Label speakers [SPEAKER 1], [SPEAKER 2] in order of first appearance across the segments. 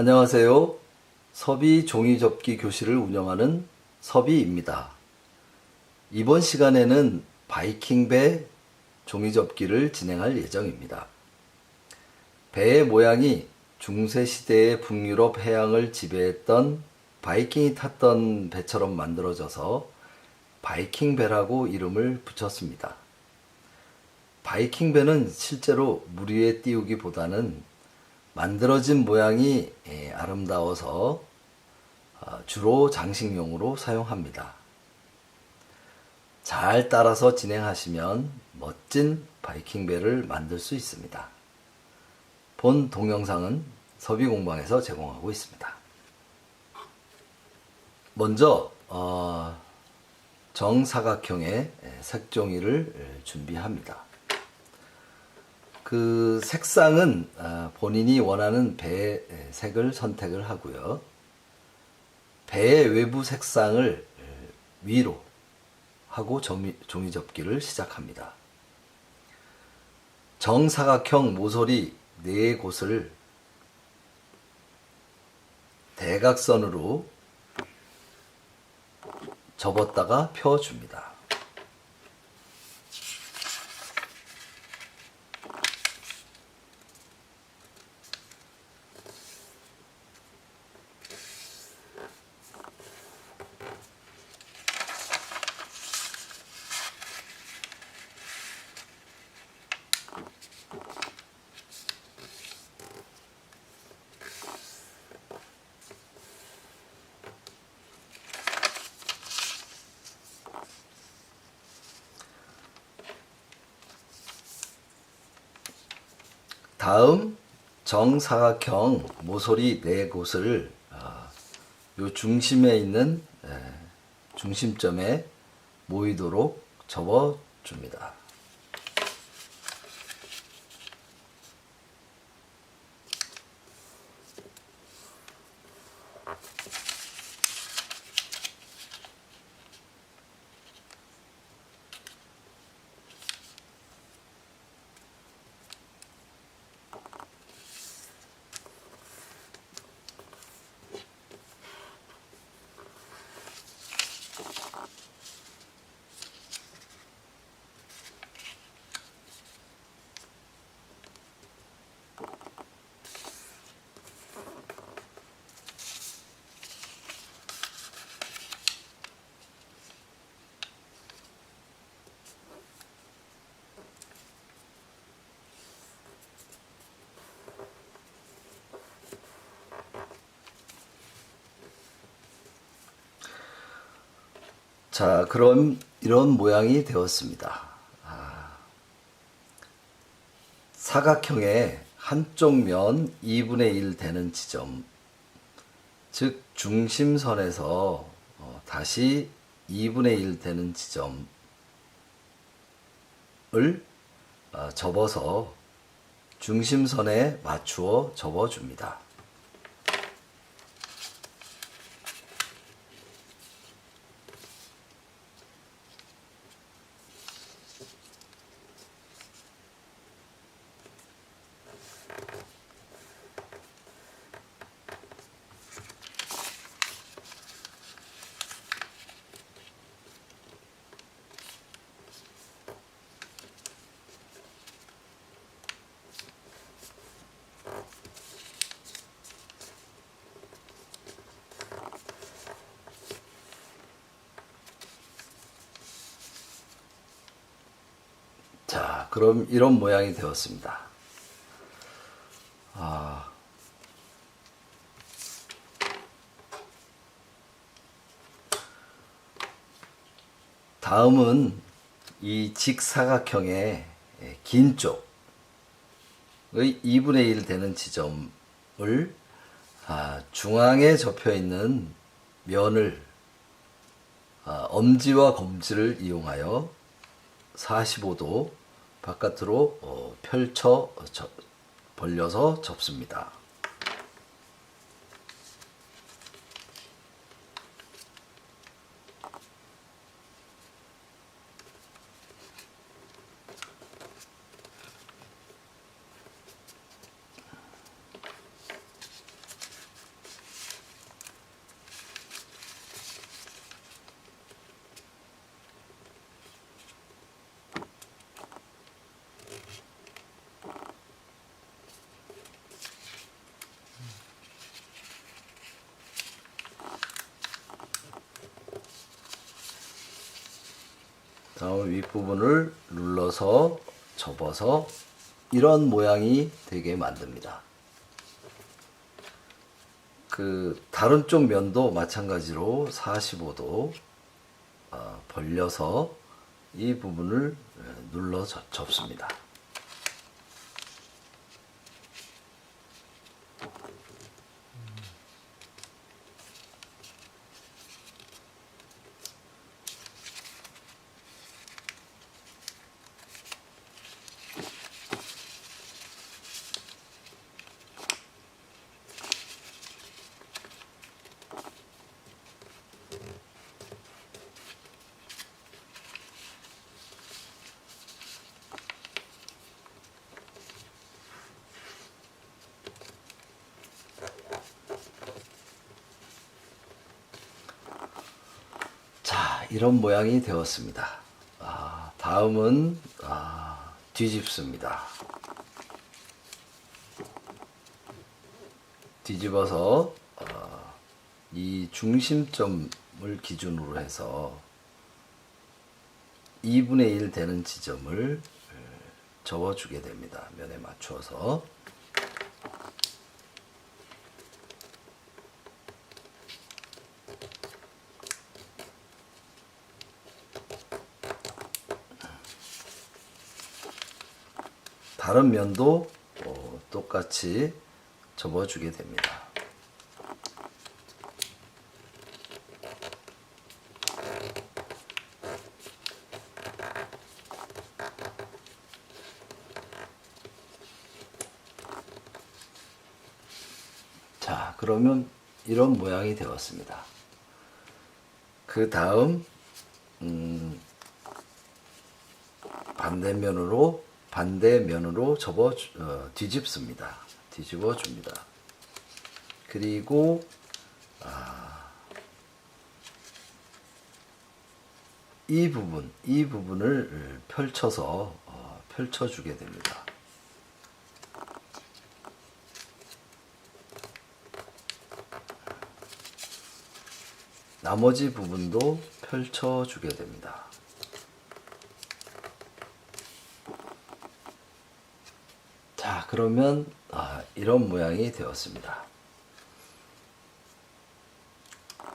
[SPEAKER 1] 안녕하세요. 섭이 종이접기 교실을 운영하는 섭이입니다. 이번 시간에는 바이킹 배 종이접기를 진행할 예정입니다. 배의 모양이 중세시대의 북유럽 해양을 지배했던 바이킹이 탔던 배처럼 만들어져서 바이킹 배라고 이름을 붙였습니다. 바이킹 배는 실제로 물 위에 띄우기보다는 만들어진 모양이 예, 아름다워서 어, 주로 장식용으로 사용합니다. 잘 따라서 진행하시면 멋진 바이킹배를 만들 수 있습니다. 본 동영상은 서비공방에서 제공하고 있습니다. 먼저 어, 정사각형의 색종이를 예, 준비합니다. 그 색상은 아, 본인이 원하는 배의 색을 선택을 하고요. 배의 외부 색상을 위로 하고 종이 접기를 시작합니다. 정사각형 모서리 네 곳을 대각선으로 접었다가 펴줍니다. 다음 정사각형 모서리 네 곳을 아, 요 중심에 있는 에, 중심점에 모이도록 접어 줍니다. 자, 그럼 이런 모양이 되었습니다. 아, 사각형의 한쪽 면 2분의 1 되는 지점, 즉 중심선에서 어, 다시 2분의 1 되는 지점을 어, 접어서 중심선에 맞추어 접어줍니다. 자, 그럼 이런 모양이 되었습니다. 아, 다음은 이 직사각형의 긴 쪽의 2분의 1 되는 지점을 아, 중앙에 접혀 있는 면을 아, 엄지와 검지를 이용하여 45도 바깥으로 어, 펼쳐 접- 벌려서 접습니다. 다음 윗부분을 눌러서 접어서 이런 모양이 되게 만듭니다. 그 다른 쪽 면도 마찬가지로 45도 어, 벌려서 이 부분을 에, 눌러 접- 접습니다. 자, 이런 모양이 되었습니다. 아, 다음은 아, 뒤집습니다. 뒤집어서 어, 이 중심점을 기준으로 해서 2분의 1 되는 지점을 어, 접어주게 됩니다. 면에 맞추어서 다른 면도 어, 똑같이 접어주게 됩니다. 자, 그러면 이런 모양이 되었습니다. 그 다음, 음, 반대면으로 반대면으로 접어 주- 어, 뒤집습니다. 뒤집어 줍니다. 그리고 아, 이 부분 이 부분을 펼쳐서 어, 펼쳐주게 됩니다. 나머지 부분도 펼쳐주게 됩니다. 자, 그러면 아, 이런 모양이 되었습니다.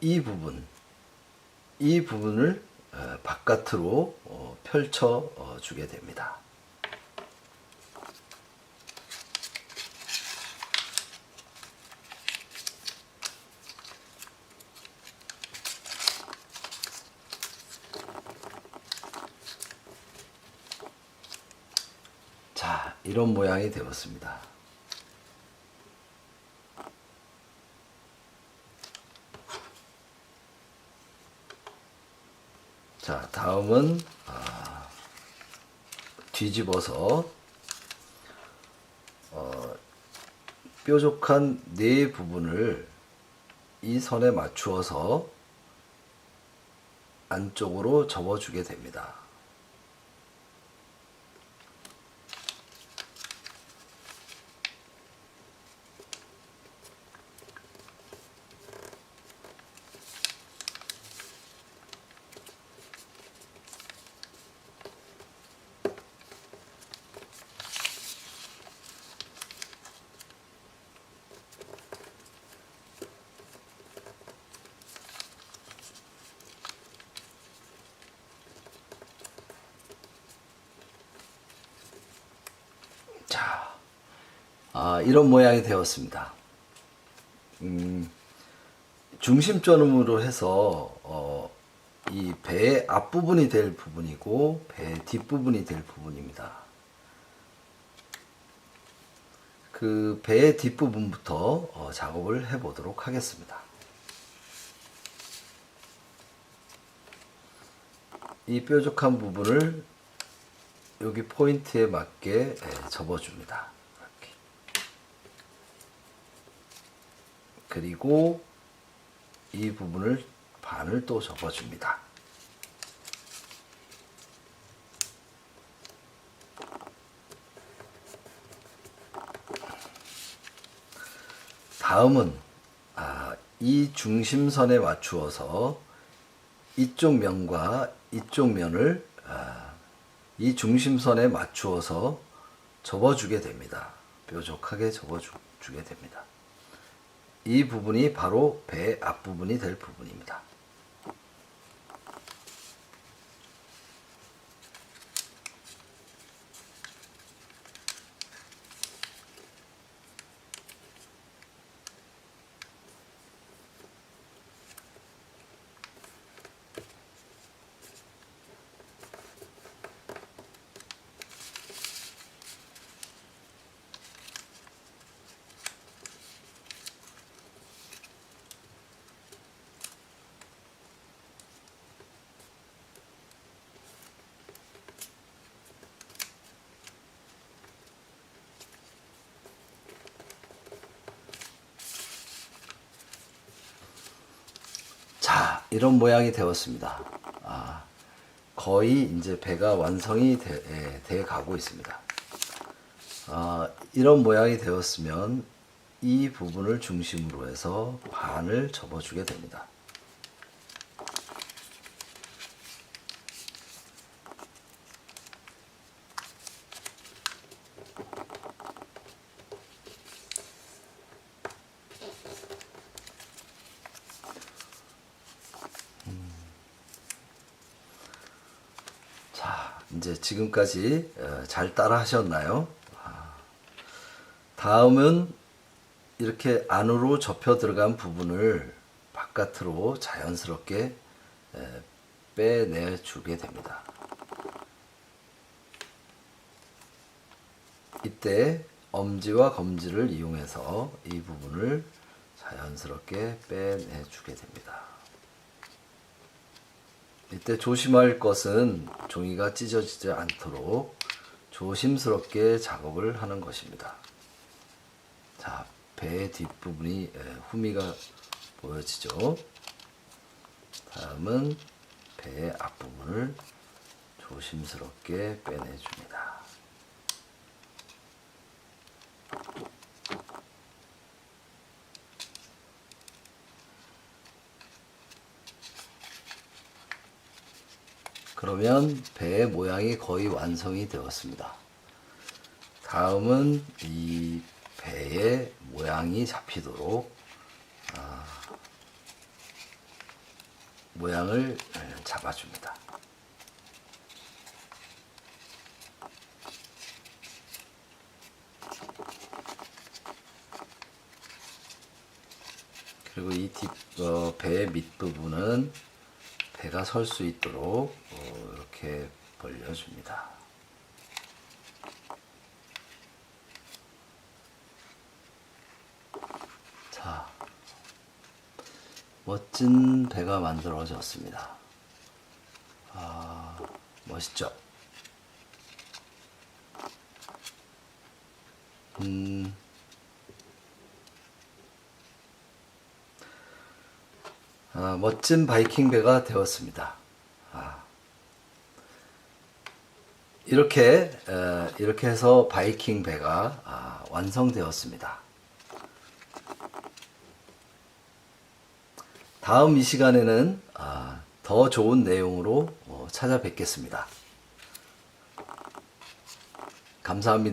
[SPEAKER 1] 이 부분, 이 부분을 어, 바깥으로 어, 펼쳐 어, 주게 됩니다. 자, 이런 모양이 되었습니다. 자, 다음은 아, 뒤집어서 어, 뾰족한 네 부분을 이 선에 맞추어서 안쪽으로 접어주게 됩니다. 자, 아, 이런 모양이 되었습니다. 음, 중심점으로 해서 어, 이 배의 앞부분이 될 부분이고 배 뒷부분이 될 부분입니다. 그 배의 뒷부분부터 어, 작업을 해 보도록 하겠습니다. 이 뾰족한 부분을 여기 포인트에 맞게 예, 접어줍니다. 이렇게. 그리고 이 부분을 반을 또 접어줍니다. 다음은 아, 이 중심선에 맞추어서 이쪽 면과 이쪽 면을 아, 아, 이 중심선에 맞추어서 접어주게 됩니다. 뾰족하게 접어주게 됩니다. 이 부분이 바로 배 앞부분이 될 부분입니다. 자, 이런 모양이 되었습니다. 아, 거의 이제 배가 완성이 돼, 예, 돼 가고 있습니다. 아, 이런 모양이 되었으면 이 부분을 중심으로 해서 반을 접어주게 됩니다. 자, 이제 지금까지 어, 잘 따라 하셨나요? 아, 다음은 이렇게 안으로 접혀 들어간 부분을 바깥으로 자연스럽게 에, 빼내 주게 됩니다. 이때 엄지와 검지를 이용해서 이 부분을 자연스럽게 빼내 주게 됩니다. 이때 조심할 것은 종이가 찢어지지 않도록 조심스럽게 작업을 하는 것입니다. 자, 배 뒷부분이 에, 후미가 보여지죠. 다음은 배의 앞부분을 조심스럽게 빼내줍니다. 그러면 배의 모양이 거의 완성이 되었습니다. 다음은 이 배의 모양이 잡히도록 아, 모양을 잡아줍니다. 그리고 이 뒷, 어, 배의 밑부분은 배가 설 수 있도록 어, 이렇게 벌려줍니다. 자, 멋진 배가 만들어졌습니다. 아, 멋있죠? 음, 아, 멋진 바이킹 배가 되었습니다. 아, 이렇게 에, 이렇게 해서 바이킹 배가 아, 완성되었습니다. 다음 이 시간에는 아, 더 좋은 내용으로 어, 찾아뵙겠습니다. 감사합니다.